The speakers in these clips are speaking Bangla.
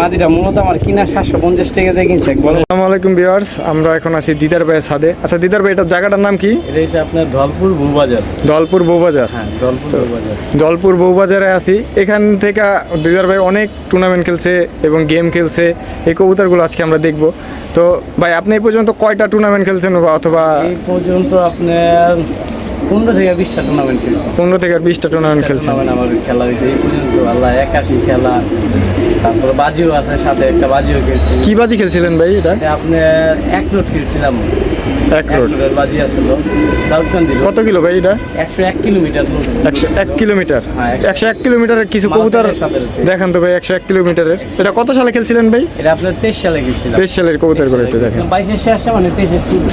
মাদিটা মূলত আমার কিনা সাতশো পঞ্চাশ টাকা দিয়ে কিনছে আসসালামু আলাইকুম ভিউয়ার্স আমরা এখন আছি দিদার ভাইয়ের ছাদে। আচ্ছা দিদার ভাই এটার জায়গাটার নাম কি? এটা হচ্ছে আপনার ধলপুর ভূবাজার দলপুর বউবাজার। হ্যাঁ ধলপুর বউবাজারে। আছি। এখান থেকে দিদার ভাই অনেক টুর্নামেন্ট খেলছে এবং গেম খেলছে। এই কবুতরগুলো আজকে আমরা দেখব। তো ভাই আপনি এই পর্যন্ত কয়টা টুর্নামেন্ট খেলছেন বা অথবা এই পর্যন্ত আপনার পনেরো থেকে বিশটা টুর্নামেন্ট খেলছি। পনেরো থেকে বিশটা টুর্নামেন্ট আমার খেলা হয়েছে এই পর্যন্ত আল্লাহ একাশি খেলা। তারপরে বাজিও আছে সাথে একটা বাজিও খেলছি। কি বাজি খেলছিলেন ভাই এটা? আপনার এক রোড খেলছিলাম। এক রোড। বাজি আসলো দাউদকান্দি কত কিলো ভাই এটা? একশো এক কিলোমিটার একশো এক কিলোমিটার? হ্যাঁ, একশো- এক কিলোমিটারের কিছু কবুতর সাথে দেখান তো ভাই একশো এক কিলোমিটারের। এটা কত সালে খেলছিলেন ভাই? এটা আপনার তেইশ সালে খেলছিলাম। তেইশ সালের কবুতরগুলো একটু দেখেন। বাইশের শেষ মানে তেইশের শুরু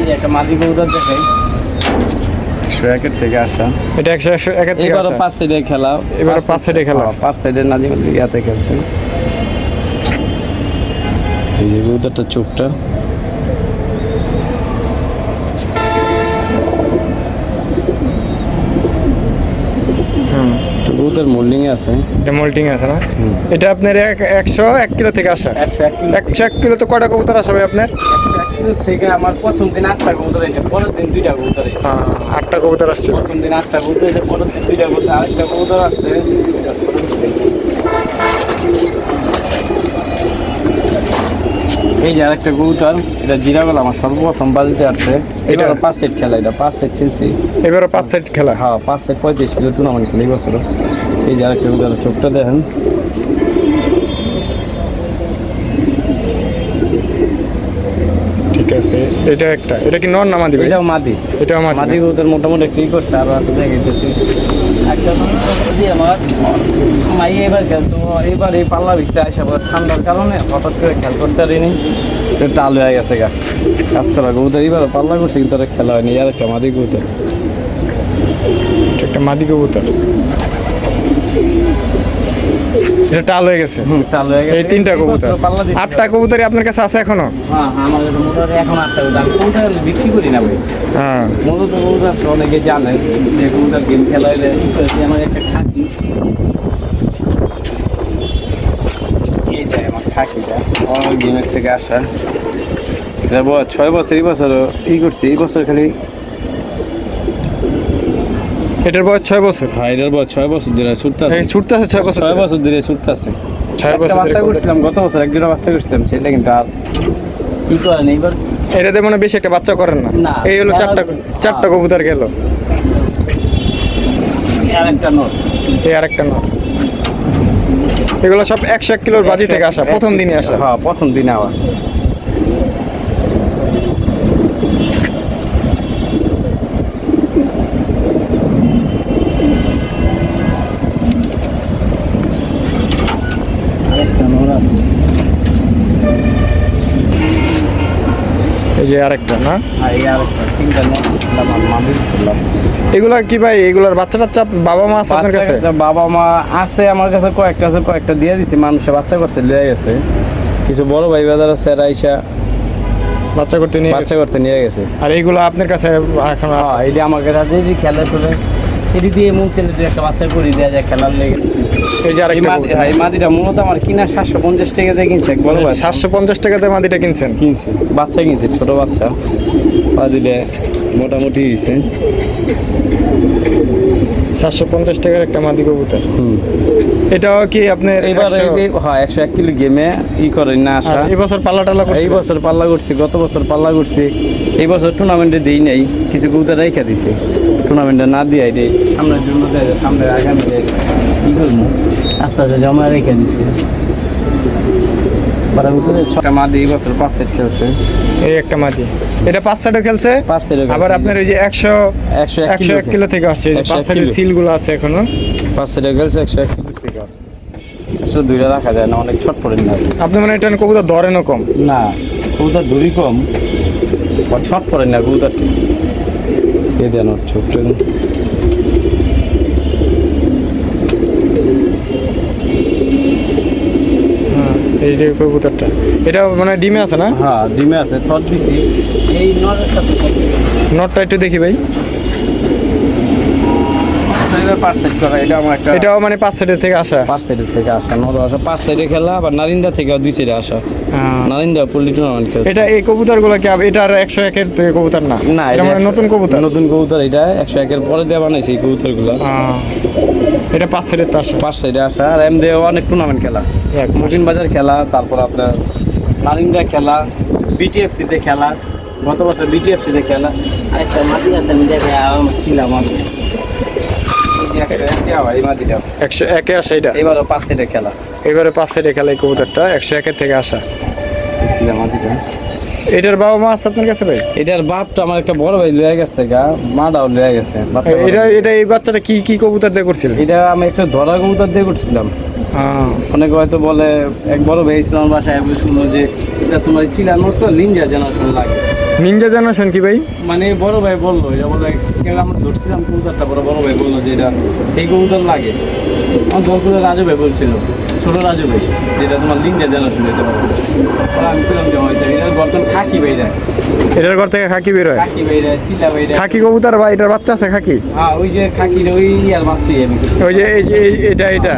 এই যে একটা মাদি কবুতর দেখাই। একশো একের থেকে আসা। এটা একশো একশো একের থেকে এবারও। পাঁচ সাইডে খেলা। এবারও পাঁচ সাইডে খেলা। হ্যাঁ, পাঁচ সাইডের নাজিম ইয়াতে খেলছে এই যে কবুতরটা চোখটা। হুম। তো মোল্ডিং এ আছে। এটা মোল্টিং আছে না? এটা আপনার এক একশো এক কিলো থেকে আসা। একশো এক কিলো তো কটা কবুতর আসবে আপনার থেকে আমার প্রথম দিন আটটা কবুতর এসে পরের দিন দুইটা কবুতর এসে হ্যাঁ, আটটা কবুতর আসছে। প্রথম দিন আটটা কবুতর এসে পরের দিন দুইটা কবুতর আরেকটা কবুতর আসছে। এই যে আরেকটা কবুতর এটা জিরাগল আমার সর্বপ্রথম বাজিতে আসছে এটা? এটা- পাঁচ সেট খেলা এটা পাঁচ সেট খেলছি। এবারও পাঁচ সেট খেলা? হ্যাঁ পাঁচ সেট পঁয়ত্রিশ কিলো টুর্নামেন্ট খেলে বছর এই যে আরেকটা কবুতর চোখটা দেখেন। ঠিক আছে এটা একটা। এটা কি নর নামা দিবে এটাও মাদি। এটাও মাদি মাদি কবুতর মোটামুটি কি করছে আরও আছে কবুতর দিয়ে আমার মাই এবার খেলছো এবার এই পাল্লা ভিতরে আসে আবার ঠান্ডার কারণে হঠাৎ করে খেল করতে পারিনি। একটু হয়ে গেছে গা। কাজ করা কবুতর এবার পাল্লা করছে কিন্তু খেলা হয়নি। আর একটা মাদি কবুতর। একটা মাদি কবুতর। এটা টাল হয়ে গেছে। টাল হয়ে গেছে। এই তিনটা কবুতর। আটটা কবুতরই আপনার কাছে আছে এখনও? হ্যাঁ হ্যাঁ আমার কাছে মোটামুটি এখন আটটা কবুতর। আমি কোনটা বিক্রি করি না ভাই। হ্যাঁ। মূলত কবুতর অনেকে জানে যে কবুতর গেম খেলা হলে আমার একটা খাকি এই যে আমার খাকিটা অনেক গেমের থেকে আসা। বয়স ছয় বছর এই বছর ই করছি এই বছর খালি এটার বয়স ছয় বছর। হ্যাঁ এটার বয়স ছয় বছর ধরে ছুটতে এই ছুটতে আছে ছয় বছর ছয় বছর ধরে ছুটতে আছে ছয় বছর বাচ্চা করছিলাম গত বছর এক দুটা বাচ্চা করছিলাম সেটা কিন্তু আর কি করেন এইবার এটাতে মনে হয় বেশি একটা বাচ্চা করেন না। না। এই হলো চারটা চারটা কবুতর গেল। আর একটা নোট এই আরেকটা নর। এগুলো সব একশো এক কিলোর বাজি থেকে আসা প্রথম দিনই আসা। হ্যাঁ প্রথম দিনে আবার এই যে আরেকটা না? ছিলাম এগুলা কি ভাই এগুলার বাচ্চা টাচ্চা বাবা মা আছে আপনার কাছে? বাবা মা আছে আমার কাছে কয়েকটা আছে কয়েকটা দিয়ে দিছি মানুষে বাচ্চা করতে দিয়ে গেছে। কিছু বড় ভাই বাজার আছে রাইসা বাচ্চা করতে নিয়ে বাচ্চা করতে নিয়ে গেছে। আর এইগুলো আপনার কাছে এখন? হ্যাঁ আমার কাছে এটি খেলা করে এটি দিয়ে মুখ ছেলে দিয়ে একটা বাচ্চা করে দেওয়া যায় খেলার লেগে। এই মাদিটা মূলত আমার কিনা সাতশো পঞ্চাশ টাকা দিয়ে কিনছে বলো সাতশো পঞ্চাশ টাকাতে মাদিটা কিনছেন? কিনছি বাচ্চা কিনছে ছোট বাচ্চা। দিলে মোটামুটি হয়েছে সাতশো পঞ্চাশ টাকার একটা মাদি কবুতর। হুম। এটাও কি আপনার এই- হ্যাঁ একশো এক কিলো গেমে ই করেন না আসা এই বছর পাল্লা টাল্লা করছে? এই বছর পাল্লা করছি গত বছর পাল্লা করছি। এই বছর টুর্নামেন্টে দিই নাই কিছু কবুতর রেখে দিছে। টুর্নামেন্টে না দিয়ে রে সামনের জন্য দেয় সামনে আগামী দেয়। কি করব। আস্তে আস্তে জমা রেখে দিছে। ছটা মা এই বছর পাঁচ সেট খেলছে। এই একটা মাদি। এটা পাঁচ সাইডও খেলছে? পাঁচ সেট আবার আপনার ওই যে একশো একশো একশো এক কিলো থেকে আসছে পাঁচ এক সিলগুলো আছে এখনও। পাঁচ সেট খেলছে একশো এক কিলো থেকে আসলে দুইটা রাখা যায় না অনেক ছট পড়ে না। আপনি মানে এটা কবুতর ধরেনও কম। না কবুতর দড়ি কম আর ছট পড়ে না কবুতর ঠিক দেন ওর এই যে কবুতরটা এটা মানে ডিমে আছে না? হ্যাঁ ডিমে আছে থট দিছি। এই নরের সাথে নটটা একটু দেখি ভাই। আমার এটাও মানে পাঁচ সাইডের থেকে আসা। পাঁচ সাইডের থেকে আসা আসা। পাঁচ সাইডে খেলা আবার নারিন্দা থেকে দুই সাইডে আসা। হ্যাঁ। নারিন্দা পল্লী টুর্নামেন্ট খেলছে। এটা এই কি এটা আর একশো একের কবুতর না? না এটা মানে নতুন কবুতর? নতুন কবুতর এটা একশো একের পরে দেওয়া বানাইছে এই কবুতরগুলো। আহ, এটা পাঁচ সাইডের তো আসা পাঁচ সাইডে আসা। আর এম দিয়ে অনেক টুর্নামেন্ট খেলা। এক মকিন বাজার খেলা তারপর আপনার নারিন্দা খেলা বিটিএফসিতে খেলা গত বছর বিটিএফসিতে খেলা। আরেকটা মাটি আছে আমার ছিলাম আমি। একশো একে আসা এটা? এবারও পাঁচ সাইডে খেলা। এবারে পাঁচ সাইডে খেলা এই কবুতরটা একশো একের থেকে আসা। মাটিটা। এটার বাবা মা আছে আপনার কাছে ভাই? এটার বাপটা আমার একটা বড় ভাই লয়ে গেছে গা মা দাও লয়ে গেছে এটা এটা এই বাচ্চাটা কি কি কবুতর দিয়ে করছিল? এটা আমি একটা ধরা কবুতর দিয়ে করছিলাম। অনেকে হয়তো বলে এক বড় ভাই ছিল আমার বাসায় শুনলো যে এটা তোমার চিলানোর তো লিঞ্জা জেনারেশন লাগে। নিনজা জানাছেন কি ভাই? মানে বড় ভাই বলল এটা বলে আমরা ধরছিলাম কবুতরটা? বড় বড় ভাই বলল যে এটা এই কবুতর লাগে। আমার দলকুলের রাজু ভাই বলছিল ছোট রাজু ভাই যেটা তোমার লিঙ্গের জেনারেশন ওরা আমি পেলাম যে হয়তো এটা বর্তমান খাকি ভাইরা এটার ঘর থেকে খাকি বের হয়? খাকি ভাইরা চিলা ভাইরা খাকি কবুতর বা এটার বাচ্চা আছে খাকি? হ্যাঁ ওই যে খাকি ওই আর বাচ্চি আমি ওই যে এই যে এটা এটা।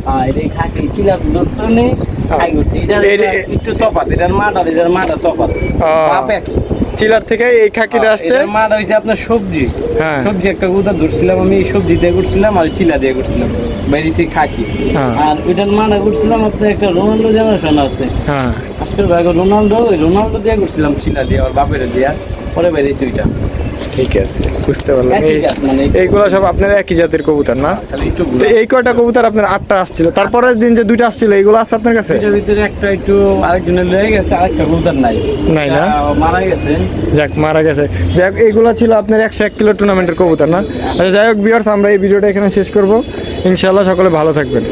এটা খাকি চিলা ধরতে নেই খাই করছে এটার এটা- একটু তফাত এটার মাটা এটার মাটা তফাত আহ। বাপ একই চিলার থেকে এই খাকিটা আসছে? এটার মাটা আপনার সবজি। সবজি একটা কবুতর ধরছিলাম আমি সবজি দিয়ে করছিলাম আর চিলা দিয়ে করছিলাম বেরিয়েছি খাকি হ্যাঁ। আর ওইটার মাটা করছিলাম আপনার একটা রোনাল্ডো জেনারেশন আছে। হ্যাঁ। আজকের ভাই রোনাল্ডো দিয়ে করছিলাম চিলা দিয়ে আর বাপের দিয়া। পরে বেরিয়েছি ওইটা। ঠিক আছে বুঝতে পারলাম। মানে এইগুলো সব আপনার একই জাতের কবুতর না? এই কয়টা কবুতর আপনার আটটা আসছিল? তারপরের দিন যে দুইটা আসছিল এইগুলো আছে আপনার কাছে? ভিতরে একটা একটু আরেকজনের লয়ে গেছে আরেকটা কবুতর নাই। নাই না? মারা গেছে। যাক মারা গেছে। যাক এইগুলো ছিল আপনার একশো এক কিলো টুর্নামেন্টের কবুতর না? আচ্ছা যাই হোক বিয়ার্স আমরা এই ভিডিওটা এখানে শেষ করব। ইনশাল্লাহ সকলে ভালো থাকবেন।